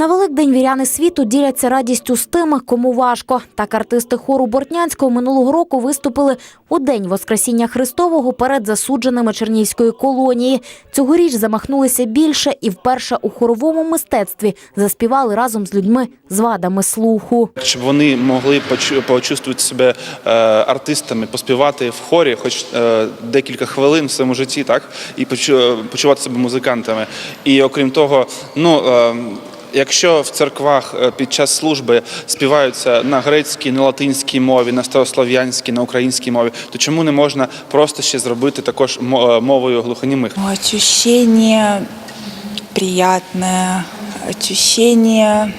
На Великдень віряни світу діляться радістю з тими, кому важко. Так артисти хору Бортнянського минулого року виступили у день Воскресіння Христового перед засудженими Чернігівської колонії. Цьогоріч замахнулися більше і вперше у хоровому мистецтві заспівали разом з людьми з вадами слуху. щоб вони могли почу- почувствувати себе е, артистами, поспівати в хорі, хоч е, декілька хвилин в своєму житті, так і почувати себе музикантами. І окрім того, ну. Е, Якщо в церквах е, під час служби співаються на грецькій, на латинській мові, на старослов'янській, на українській мові, то чому не можна просто ще зробити також мо- е, мовою глухонімих? Ну, Ощущение приятное, ощущение,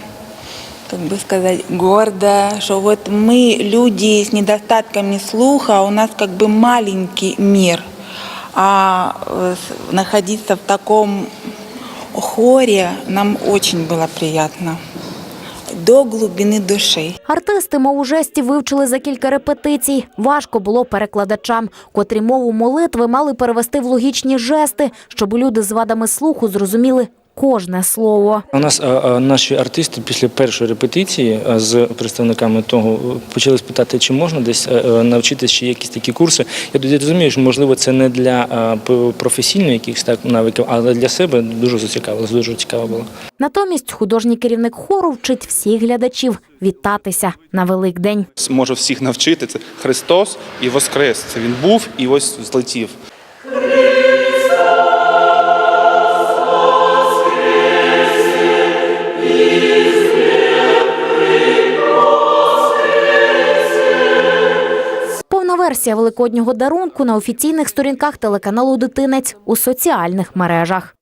как бы сказать, гордое, что вот мы, люди с недостатками слуха, у нас как бы маленький мир, а э, с- находиться в таком хоре нам очень было приятно до глибини душі Артисти мову жестів вивчили за кілька репетицій. Важко було перекладачам, котрі мову молитви мали перевести в логічні жести, щоб люди з вадами слуху зрозуміли кожне слово. У нас а, а, наші артисти після першої репетиції з представниками того е, почали спитати, чи можна десь е, е, навчитися ще якісь такі курси. Я тоді розумію, що можливо це не для професійних якихось так навиків, але для себе дуже зацікавило, дуже цікаво було. Натомість художній керівник хору вчить всіх глядачів вітатися на Великдень. Може всіх навчити це Христос і Воскрес. Це він був і ось злетів. Версія великоднього дарунку на офіційних сторінках телеканалу Дитинець у соціальних мережах.